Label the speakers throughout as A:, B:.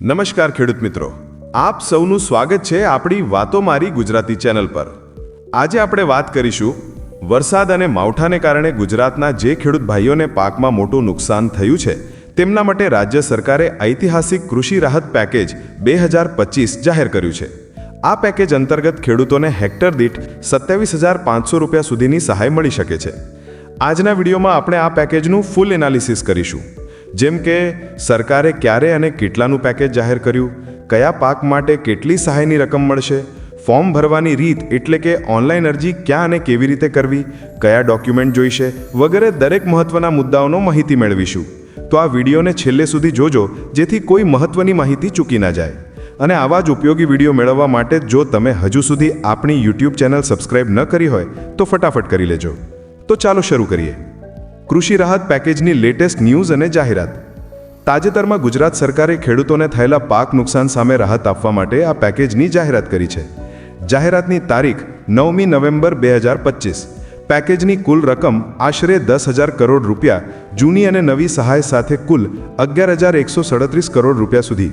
A: નમસ્કાર ખેડૂત મિત્રો. આપ સૌનું સ્વાગત છે આપણી વાતો મારી ગુજરાતી ચેનલ પર. આજે આપણે વાત કરીશું, વરસાદ અને માવઠાને કારણે ગુજરાતના જે ખેડૂત ભાઈઓને પાકમાં મોટું નુકસાન થયું છે, તેમના માટે રાજ્ય સરકારે ઐતિહાસિક કૃષિ રાહત પેકેજ બે હજાર પચીસ જાહેર કર્યું છે. આ પેકેજ અંતર્ગત ખેડૂતોને હેક્ટર દીઠ સત્યાવીસ હજાર પાંચસો રૂપિયા સુધીની સહાય મળી શકે છે. આજના વિડીયોમાં આપણે આ પેકેજનું ફૂલ એનાલિસિસ કરીશું. જેમ કે, સરકારે ક્યારે અને કેટલાનું પેકેજ જાહેર કર્યું, કયા પાક માટે કેટલી સહાયની રકમ મળશે ફોર્મ ભરવાની રીત એટલે કે ઓનલાઈન અરજી ક્યાં અને કેવી રીતે કરવી, કયા ડોક્યુમેન્ટ જોઈશે, વગેરે દરેક મહત્વના મુદ્દાઓનો માહિતી મેળવીશું. તો આ વિડીયોને છેલ્લે સુધી જોજો, જેથી કોઈ મહત્વની માહિતી ચૂકી ના જાય. અને આવા જ ઉપયોગી વીડિયો મેળવવા માટે જો તમે હજુ સુધી આપણી યુટ્યુબ ચેનલ સબસ્ક્રાઇબ ન કરી હોય, તો ફટાફટ કરી લેજો. તો ચાલો શરૂ કરીએ. કૃષિ રાહત પેકેજની લેટેસ્ટ ન્યૂઝ અને જાહેરાત. તાજેતરમાં ગુજરાત સરકારે ખેડૂતોને થયેલા પાક નુકસાન સામે રાહત આપવા માટે આ પેકેજની જાહેરાત કરી છે. જાહેરાતની તારીખ નવમી નવેમ્બર બે હજાર પચીસ. પેકેજની કુલ રકમ આશરે દસ હજાર કરોડ રૂપિયા, જૂની અને નવી સહાય સાથે કુલ અગિયાર હજાર એકસો સડત્રીસ કરોડ રૂપિયા સુધી.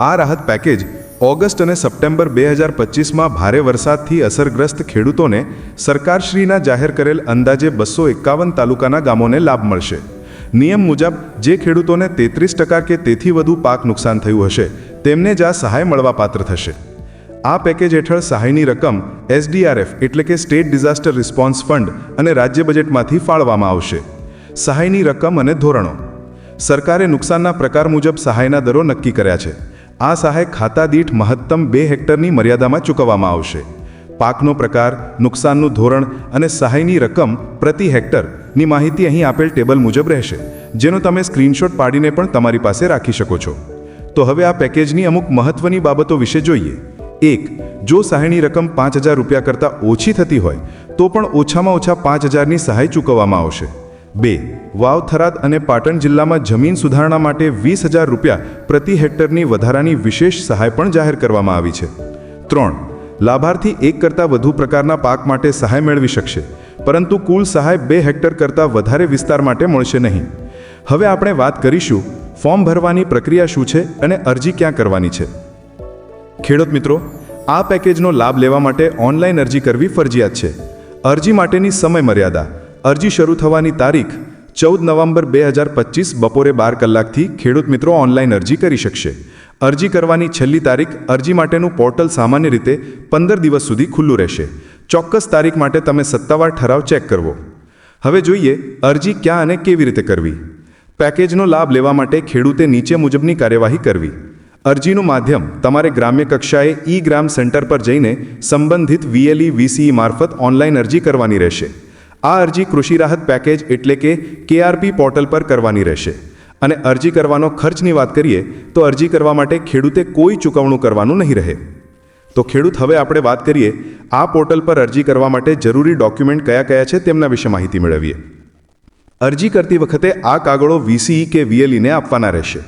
A: આ રાહત પેકેજ ઓગસ્ટ અને સપ્ટેમ્બર બે હજાર પચીસમાં ભારે વરસાદથી અસરગ્રસ્ત ખેડૂતોને સરકારશ્રીના જાહેર કરેલ અંદાજે બસો એકાવન તાલુકાના ગામોને લાભ મળશે. નિયમ મુજબ, જે ખેડૂતોને તેત્રીસ ટકા કે તેથી વધુ પાક નુકસાન થયું હશે, તેમને જ આ સહાય મળવાપાત્ર થશે. આ પેકેજ હેઠળ સહાયની રકમ એસડીઆરએફ એટલે કે સ્ટેટ ડિઝાસ્ટર રિસ્પોન્સ ફંડ અને રાજ્ય બજેટમાંથી ફાળવામાં આવશે. સહાયની રકમ અને ધોરણો. સરકારે નુકસાનના પ્રકાર મુજબ સહાયના દરો નક્કી કર્યા છે. આ સહાય ખાતા દીઠ મહત્તમ બે હેક્ટરની મર્યાદામાં ચૂકવવામાં આવશે. પાકનો પ્રકાર, નુકસાનનું ધોરણ અને સહાયની રકમ પ્રતિ હેક્ટરની માહિતી અહીં આપેલ ટેબલ મુજબ રહેશે, જેનો તમે સ્ક્રીનશોટ પાડીને પણ તમારી પાસે રાખી શકો છો. તો હવે આ પેકેજની અમુક મહત્વની બાબતો વિશે જોઈએ. એક, જો સહાયની રકમ પાંચ હજાર રૂપિયા કરતાં ઓછી થતી હોય, તો પણ ઓછામાં ઓછા પાંચ હજારની સહાય ચૂકવવામાં આવશે. બે, વાવ થરાદ અને પાટણ જિલ્લામાં જમીન સુધારણા માટે વીસ હજાર રૂપિયા પ્રતિ હેક્ટરની વધારાની વિશેષ સહાય પણ જાહેર કરવામાં આવી છે. ત્રણ, લાભાર્થી એક કરતાં વધુ પ્રકારના પાક માટે સહાય મેળવી શકશે, પરંતુ કુલ સહાય બે હેક્ટર કરતાં વધારે વિસ્તાર માટે મળશે નહીં. હવે આપણે વાત કરીશું ફોર્મ ભરવાની પ્રક્રિયા શું છે અને અરજી ક્યાં કરવાની છે. ખેડૂત મિત્રો, આ પેકેજનો લાભ લેવા માટે ઓનલાઈન અરજી કરવી ફરજિયાત છે. અરજી માટેની સમય મર્યાદા અરજી શરૂ થવાની તારીખ ચૌદ નવેમ્બર બે હજાર પચીસ બપોરે બાર કલાકથી ખેડૂત મિત્રો ઓનલાઈન અરજી કરી શકશે. અરજી કરવાની છેલ્લી તારીખ અરજી માટેનું પોર્ટલ સામાન્ય રીતે પંદર દિવસ સુધી ખુલ્લું રહેશે. ચોક્કસ તારીખ માટે તમે સત્તાવાર ઠરાવ ચેક કરવો. હવે જોઈએ અરજી ક્યાં અને કેવી રીતે કરવી. પેકેજનો લાભ લેવા માટે ખેડૂતે નીચે મુજબની કાર્યવાહી કરવી. અરજીનું માધ્યમ તમારે ગ્રામ્ય કક્ષાએ ઈ ગ્રામ સેન્ટર પર જઈને સંબંધિત વીએલઈ વીસીઈ મારફત ઓનલાઈન અરજી કરવાની રહેશે. આ અરજી કૃષિ રાહત પેકેજ એટલે કે કેઆરપી પોર્ટલ પર કરવાની રહેશે. અને અરજી કરવાનો ખર્ચની વાત કરીએ, તો અરજી કરવા માટે ખેડૂતે કોઈ ચૂકવણું કરવાનું નહીં રહે. તો ખેડૂત, હવે આપણે વાત કરીએ, આ પોર્ટલ પર અરજી કરવા માટે જરૂરી ડોક્યુમેન્ટ કયા કયા છે તેમના વિશે માહિતી મેળવીએ. અરજી કરતી વખતે આ કાગળો વીસીઈ કે વીએલઈને આપવાના રહેશે.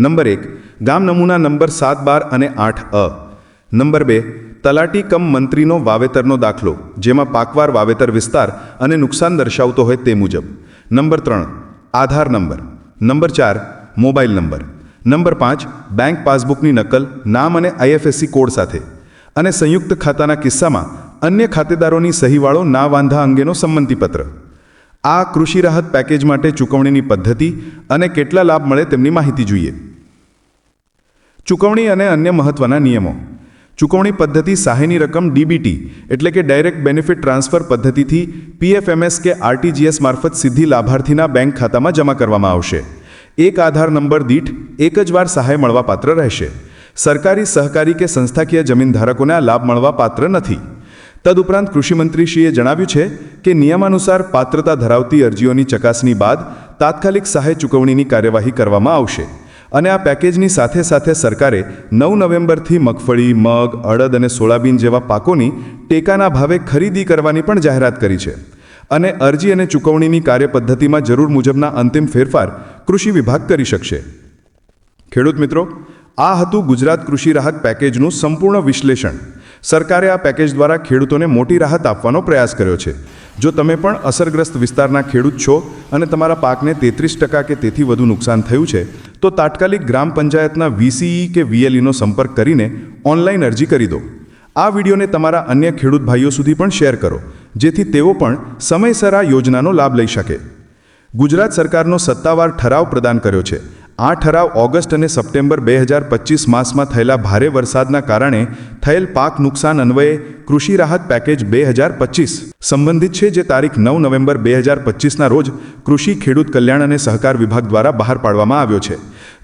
A: નંબર એક, ગામ નમૂના નંબર સાત બાર અને આઠ અ. નંબર બે તલાટી કમ મંત્રીનો વાવેતરનો દાખલો, જેમાં પાકવાર વાવેતર વિસ્તાર અને નુકસાન દર્શાવતો હોય તે મુજબ. નંબર ત્રણ, આધાર નંબર. નંબર ચાર, મોબાઈલ નંબર. નંબર પાંચ, બેંક પાસબુકની નકલ, નામ અને આઈએફએસસી કોડ સાથે. અને સંયુક્ત ખાતાના કિસ્સામાં અન્ય ખાતેદારોની સહીવાળો ના વાંધા અંગેનો સંમતિપત્ર. આ કૃષિ રાહત પેકેજ માટે ચૂકવણીની પદ્ધતિ અને કેટલા લાભ મળે તેમની માહિતી જોઈએ. ચૂકવણી અને અન્ય મહત્વના નિયમો. ચૂકવણી પદ્ધતિ સહાયની રકમ ડીબીટી એટલે કે ડાયરેક્ટ બેનિફિટ ટ્રાન્સફર પદ્ધતિથી પીએફએમએસ કે આરટીજીએસ મારફત સીધી લાભાર્થીના બેંક ખાતામાં જમા કરવામાં આવશે. એક આધાર નંબર દીઠ એક જ વાર સહાય મળવાપાત્ર રહેશે. સરકારી, સહકારી કે સંસ્થાકીય જમીન ધારકોને આ લાભ મળવાપાત્ર નથી. તદુપરાંત કૃષિમંત્રીશ્રીએ જણાવ્યું છે કે નિયમાનુસાર પાત્રતા ધરાવતી અરજીઓની ચકાસણી બાદ તાત્કાલિક સહાય ચૂકવણીની કાર્યવાહી કરવામાં આવશે. અને આ પેકેજની સાથે સાથે સરકારે નવ નવેમ્બરથી મગફળી, મગ, અડદ અને સોયાબીન જેવા પાકોની ટેકાના ભાવે ખરીદી કરવાની પણ જાહેરાત કરી છે. અને અરજી અને ચૂકવણીની કાર્યપદ્ધતિમાં જરૂર મુજબના અંતિમ ફેરફાર કૃષિ વિભાગ કરી શકશે. ખેડૂત મિત્રો, આ હતું ગુજરાત કૃષિ રાહત પેકેજનું સંપૂર્ણ વિશ્લેષણ. સરકારે આ પેકેજ દ્વારા ખેડૂતોને મોટી રાહત આપવાનો પ્રયાસ કર્યો છે. જો તમે પણ અસરગ્રસ્ત વિસ્તારના ખેડૂત છો અને તમારા પાકને તેત્રીસ ટકા કે તેથી વધુ નુકસાન થયું છે, તો તાત્કાલિક ગ્રામ પંચાયતના વીસીઈ કે વીએલઈનો સંપર્ક કરીને ઓનલાઈન અરજી કરી દો. આ વિડીયોને તમારા અન્ય ખેડૂત ભાઈઓ સુધી પણ શેર કરો, જેથી તેઓ પણ સમયસર આ યોજનાનો લાભ લઈ શકે. ગુજરાત સરકારનો સત્તાવાર ઠરાવ પ્રદાન કર્યો છે. આ ઠરાવ ઓગસ્ટ અને સપ્ટેમ્બર બે હજાર પચીસ માસમાં થયેલા ભારે વરસાદના કારણે થયેલ પાક નુકસાન અન્વયે કૃષિ રાહત પેકેજ બે હજાર પચીસ સંબંધિત છે, જે તારીખ નવ નવેમ્બર બે હજાર પચીસના રોજ કૃષિ, ખેડૂત કલ્યાણ અને સહકાર વિભાગ દ્વારા બહાર પાડવામાં આવ્યો છે.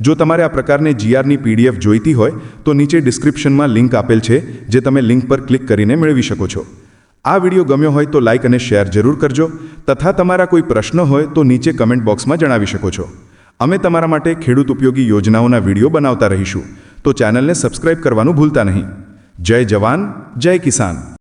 A: જો તમારે આ પ્રકારની જીઆરની પીડીએફ જોઈતી હોય, તો નીચે ડિસ્ક્રિપ્શનમાં લિંક આપેલ છે, જે તમે લિંક પર ક્લિક કરીને મેળવી શકો છો. આ વીડિયો ગમ્યો હોય તો લાઇક અને શેર જરૂર કરજો. તથા તમારા કોઈ પ્રશ્ન હોય તો નીચે કમેન્ટ બોક્સમાં જણાવી શકો છો. અમે તમારા માટે ખેડૂત ઉપયોગી યોજનાઓના વીડિયો બનાવતા રહીશું. તો ચેનલને સબસ્ક્રાઇબ કરવાનું ભૂલતા નહીં. જય જવાન જય કિસાન